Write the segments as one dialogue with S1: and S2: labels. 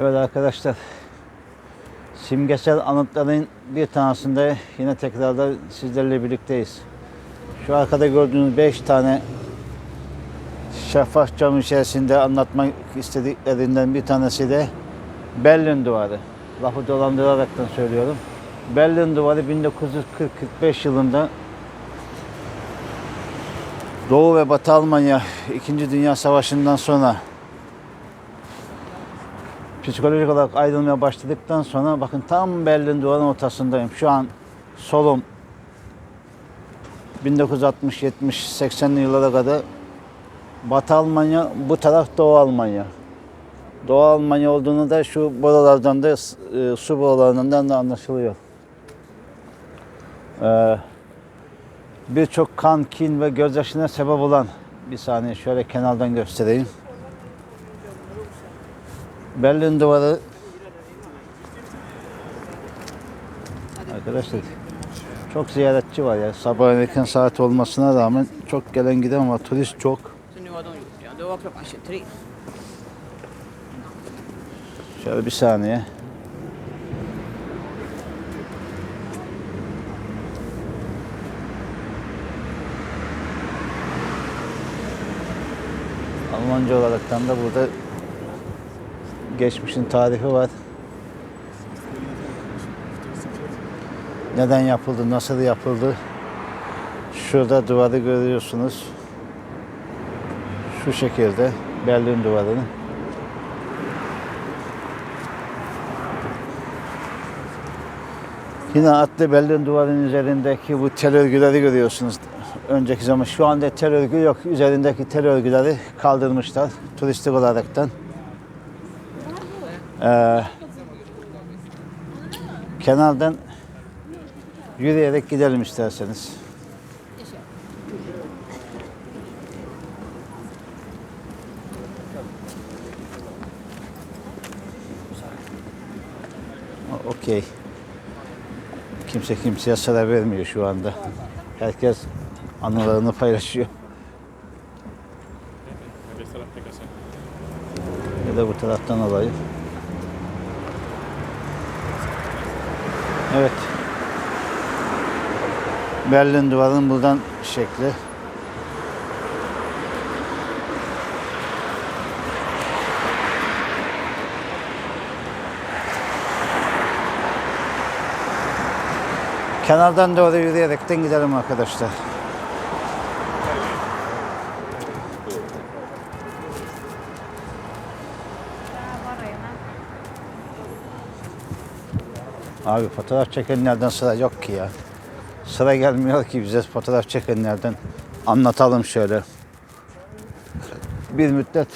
S1: Evet arkadaşlar. Simgesel anıtların bir tanesinde yine tekrarda sizlerle birlikteyiz. Şu arkada gördüğünüz 5 tane şeffaf cam içerisinde anlatmak istediklerinden bir tanesi de Berlin Duvarı. Lafı dolandıraraktan söylüyorum. Berlin Duvarı 1940-45 yılında Doğu ve Batı Almanya 2. Dünya Savaşı'ndan sonra psikolojik olarak ayrılmaya başladıktan sonra bakın tam Berlin duvarının ortasındayım. Şu an solum 1960, 70, 80'li yıllara kadar Batı Almanya, bu taraf Doğu Almanya. Doğu Almanya olduğunu da şu borulardan da e, su borularından da anlaşılıyor. Ee, Birçok kan, kin ve gözyaşına sebep olan bir saniye şöyle kenardan göstereyim. Berlin duvarı Arkadaşlar çok ziyaretçi var ya. Sabah erken saat olmasına rağmen çok gelen giden var. Turist çok.
S2: Så nu har de gjort det. Det var klockan 23.
S1: Şöyle bir saniye. Almanca olaraktan da burada geçmişin tarihi var. Neden yapıldı, nasıl yapıldı? Şurada duvarı görüyorsunuz. Şu şekilde Berlin duvarını. Yine atlı Berlin duvarının üzerindeki bu tel örgüleri görüyorsunuz. Önceki zaman şu anda tel örgü yok. Üzerindeki tel örgüleri kaldırmışlar turistik olaraktan. Ee, kenardan yürüyerek gidelim isterseniz. Okey. Kimse kimseye sıra vermiyor şu anda. Herkes anılarını paylaşıyor. Ya da bu taraftan alayım. Evet. Berlin duvarının buradan şekli. Kenardan doğru yürüyerekten gidelim arkadaşlar. Abi fotoğraf çekenlerden sıra yok ki ya. Sıra gelmiyor ki bize fotoğraf çekenlerden. Anlatalım şöyle. Bir müddet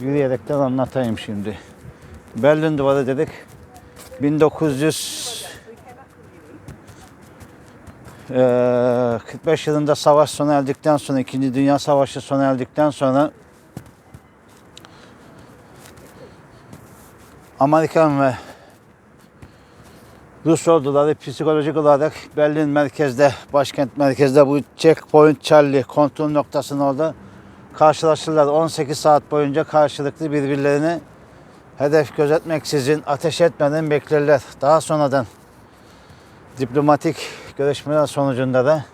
S1: yürüyerekten anlatayım şimdi. Berlin Duvarı dedik. 1900 Ee, 45 yılında savaş sona erdikten sonra, İkinci Dünya Savaşı sona erdikten sonra Amerikan ve Rus orduları psikolojik olarak Berlin merkezde, başkent merkezde bu checkpoint Charlie kontrol noktasının orada karşılaşırlar. 18 saat boyunca karşılıklı birbirlerini hedef gözetmeksizin ateş etmeden beklerler. Daha sonradan diplomatik görüşmeler sonucunda da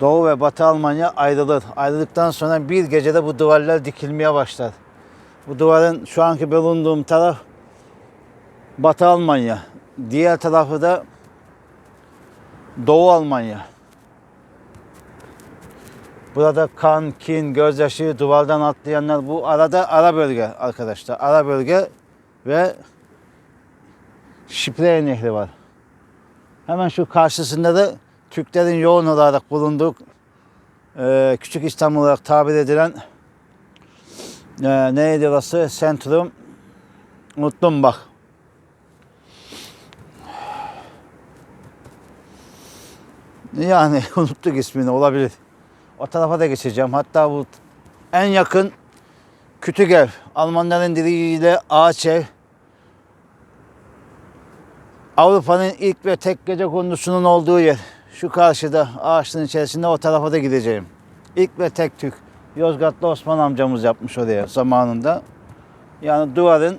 S1: Doğu ve Batı Almanya ayrılır. Ayrıldıktan sonra bir gecede bu duvarlar dikilmeye başlar. Bu duvarın şu anki bulunduğum taraf Batı Almanya. Diğer tarafı da Doğu Almanya. Burada kan, kin, gözyaşı, duvardan atlayanlar bu arada ara bölge arkadaşlar. Ara bölge ve Şipreye Nehri var. Hemen şu karşısında da Türklerin yoğun olarak bulunduğu e, Küçük İstanbul olarak tabir edilen e, neydi orası? Sentrum Unuttum Yani unuttuk ismini olabilir. O tarafa da geçeceğim. Hatta bu en yakın Kütügev. Almanların diliyle ağaç. Avrupa'nın ilk ve tek gece kondusunun olduğu yer. Şu karşıda ağaçların içerisinde o tarafa da gideceğim. İlk ve tek Türk Yozgatlı Osman amcamız yapmış oraya zamanında. Yani duvarın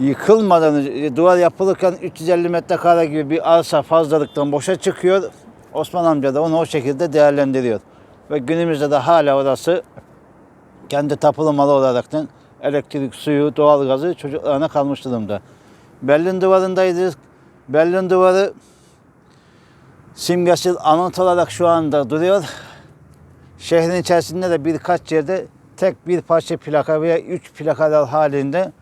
S1: yıkılmadan önce, duvar yapılırken 350 metrekare gibi bir arsa fazlalıktan boşa çıkıyor. Osman amca da onu o şekilde değerlendiriyor. Ve günümüzde de hala orası kendi tapulu malı olaraktan elektrik, suyu, doğalgazı çocuklarına kalmış durumda. Berlin duvarındaydı. Berlin duvarı simgesi anıt olarak şu anda duruyor. Şehrin içerisinde de birkaç yerde tek bir parça plaka veya üç plakalar halinde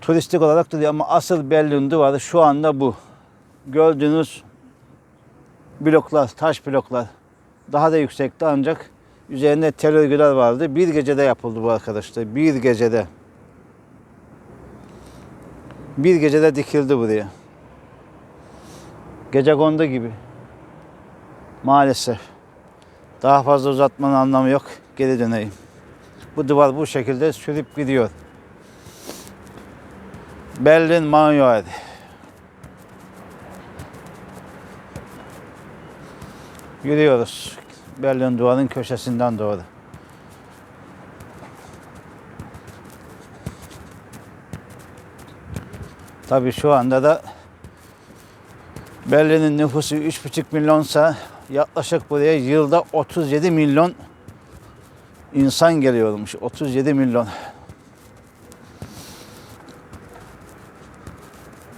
S1: turistik olarak duruyor ama asıl Berlin duvarı şu anda bu. Gördüğünüz bloklar, taş bloklar daha da yüksekti ancak üzerinde tel örgüler vardı. Bir gecede yapıldı bu arkadaşlar. Bir gecede. Bir gecede dikildi buraya. Gece kondu gibi. Maalesef. Daha fazla uzatmanın anlamı yok. Geri döneyim. Bu duvar bu şekilde sürüp gidiyor. Berlin Mauer. Yürüyoruz. Berlin duvarın köşesinden doğru. Tabii şu anda da Berlin'in nüfusu 3,5 milyonsa yaklaşık buraya yılda 37 milyon insan geliyormuş. 37 milyon.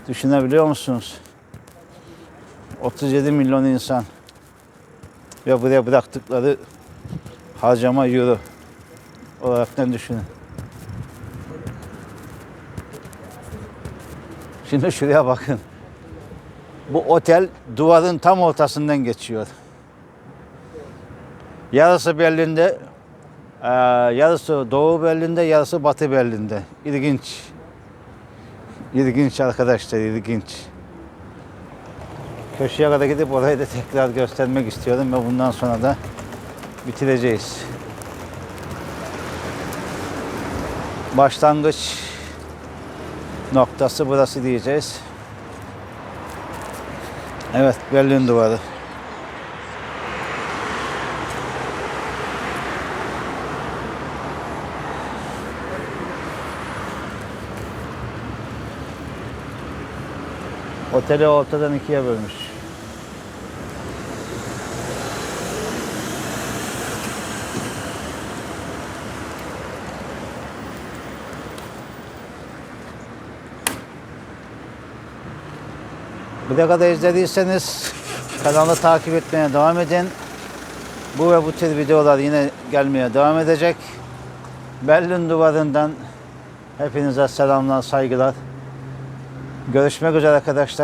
S1: Düşünebiliyor musunuz? 37 milyon insan ve buraya bıraktıkları harcama euro olaraktan düşünün. Şimdi şuraya bakın. Bu otel duvarın tam ortasından geçiyor. Yarısı Berlin'de, yarısı Doğu Berlin'de, yarısı Batı Berlin'de. İlginç. İlginç arkadaşlar, ilginç. Köşeye kadar gidip orayı da tekrar göstermek istiyorum ve bundan sonra da bitireceğiz. Başlangıç noktası burası diyeceğiz. Evet, Berlin duvarı. Oteli ortadan ikiye bölmüş. Buraya kadar izlediyseniz kanalı takip etmeye devam edin. Bu ve bu tür videolar yine gelmeye devam edecek. Berlin duvarından hepinize selamlar, saygılar. Görüşmek üzere arkadaşlar.